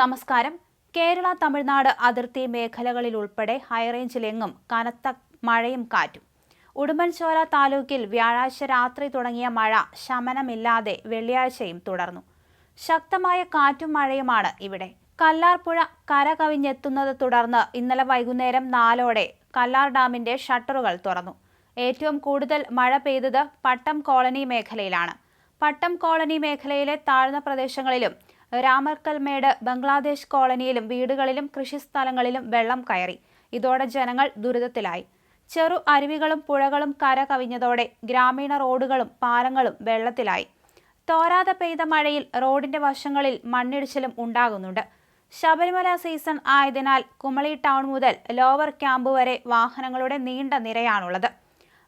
നമസ്കാരം. കേരള തമിഴ്നാട് അതിർത്തി മേഖലകളിൽ ഉൾപ്പെടെ ഹൈറേഞ്ചിലെങ്ങും കനത്ത മഴയും കാറ്റും. ഉടുമ്പൻചോല താലൂക്കിൽ വ്യാഴാഴ്ച രാത്രി തുടങ്ങിയ മഴ ശമനമില്ലാതെ വെള്ളിയാഴ്ചയും തുടർന്നു. ശക്തമായ കാറ്റും മഴയുമാണ് ഇവിടെ. കല്ലാർപ്പുഴ കര കവിഞ്ഞെത്തുന്നത് തുടർന്ന് ഇന്നലെ വൈകുന്നേരം നാലോടെ കല്ലാർ ഡാമിന്റെ ഷട്ടറുകൾ തുറന്നു. ഏറ്റവും കൂടുതൽ മഴ പെയ്തത് പട്ടം കോളനി മേഖലയിലാണ്. പട്ടം കോളനി മേഖലയിലെ താഴ്ന്ന പ്രദേശങ്ങളിലും രാമക്കൽമേട് ബംഗ്ലാദേശ് കോളനിയിലും വീടുകളിലും കൃഷിസ്ഥലങ്ങളിലും വെള്ളം കയറി. ഇതോടെ ജനങ്ങൾ ദുരിതത്തിലായി. ചെറു അരുവികളും പുഴകളും കര കവിഞ്ഞതോടെ ഗ്രാമീണ റോഡുകളും പാലങ്ങളും വെള്ളത്തിലായി. തോരാതെ പെയ്ത മഴയിൽ റോഡിന്റെ വശങ്ങളിൽ മണ്ണിടിച്ചിലും ഉണ്ടാകുന്നുണ്ട്. ശബരിമല സീസൺ ആയതിനാൽ കുമളി ടൗൺ മുതൽ ലോവർ ക്യാമ്പ് വരെ വാഹനങ്ങളുടെ നീണ്ട നിരയാണുള്ളത്.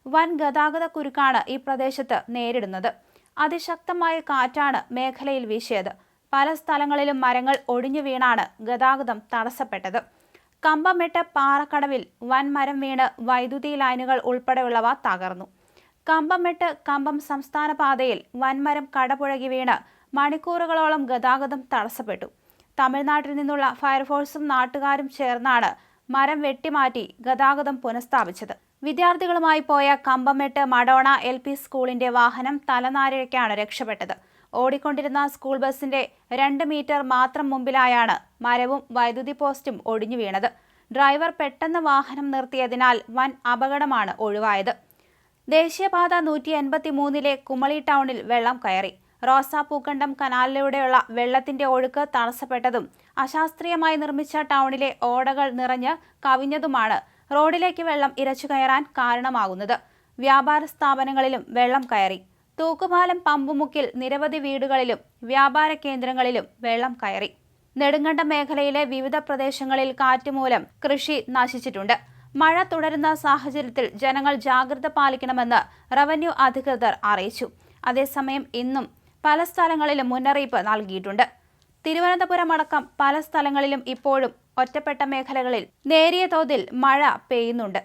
വൻ ഗതാഗത കുരുക്കാണ് ഈ പ്രദേശത്ത് നേരിടുന്നത്. അതിശക്തമായ കാറ്റാണ് മേഖലയിൽ വീശിയത്. പല സ്ഥലങ്ങളിലും മരങ്ങൾ ഒടിഞ്ഞു വീണാണ് ഗതാഗതം തടസ്സപ്പെട്ടത്. കമ്പമെട്ട് പാറക്കടവിൽ വൻ മരം വീണ് വൈദ്യുതി ലൈനുകൾ ഉൾപ്പെടെയുള്ളവ തകർന്നു. കമ്പമെട്ട് കമ്പം സംസ്ഥാന പാതയിൽ വൻമരം കടപുഴകി വീണ് മണിക്കൂറുകളോളം ഗതാഗതം തടസ്സപ്പെട്ടു. തമിഴ്നാട്ടിൽ നിന്നുള്ള ഫയർഫോഴ്സും നാട്ടുകാരും ചേർന്നാണ് മരം വെട്ടിമാറ്റി ഗതാഗതം പുനഃസ്ഥാപിച്ചത്. വിദ്യാർത്ഥികളുമായി പോയ കമ്പമെട്ട് മഡോണ എൽ സ്കൂളിന്റെ വാഹനം തലനാരിഴയ്ക്കാണ് രക്ഷപ്പെട്ടത്. ഓടിക്കൊണ്ടിരുന്ന സ്കൂൾ ബസിന്റെ രണ്ട് മീറ്റർ മാത്രം മുമ്പിലായാണ് മരവും വൈദ്യുതി പോസ്റ്റും ഒടിഞ്ഞു വീണത്. ഡ്രൈവർ പെട്ടെന്ന് വാഹനം നിർത്തിയതിനാൽ വൻ അപകടമാണ് ഒഴിവായത്. ദേശീയപാത നൂറ്റി എൺപത്തി മൂന്നിലെ കുമളി ടൗണിൽ വെള്ളം കയറി. റോസാപ്പൂക്കണ്ടം കനാലിലൂടെയുള്ള വെള്ളത്തിന്റെ ഒഴുക്ക് തടസ്സപ്പെട്ടതും അശാസ്ത്രീയമായി നിർമ്മിച്ച ടൗണിലെ ഓടകൾ നിറഞ്ഞ് കവിഞ്ഞതുമാണ് റോഡിലേക്ക് വെള്ളം ഇരച്ചു കയറാൻ കാരണമാകുന്നത്. വ്യാപാര സ്ഥാപനങ്ങളിലും വെള്ളം കയറി. തൂക്കുപാലം പമ്പുമുക്കിൽ നിരവധി വീടുകളിലും വ്യാപാര കേന്ദ്രങ്ങളിലും വെള്ളം കയറി. നെടുങ്കണ്ടം മേഖലയിലെ വിവിധ പ്രദേശങ്ങളിൽ കാറ്റുമൂലം കൃഷി നശിച്ചിട്ടുണ്ട്. മഴ തുടരുന്ന സാഹചര്യത്തിൽ ജനങ്ങൾ ജാഗ്രത പാലിക്കണമെന്ന് റവന്യൂ അധികൃതർ അറിയിച്ചു. അതേസമയം ഇന്നും പല സ്ഥലങ്ങളിലും മുന്നറിയിപ്പ് നൽകിയിട്ടുണ്ട്. തിരുവനന്തപുരം അടക്കം പല സ്ഥലങ്ങളിലും ഇപ്പോഴും ഒറ്റപ്പെട്ട മേഖലകളിൽ നേരിയ തോതിൽ മഴ പെയ്യുന്നുണ്ട്.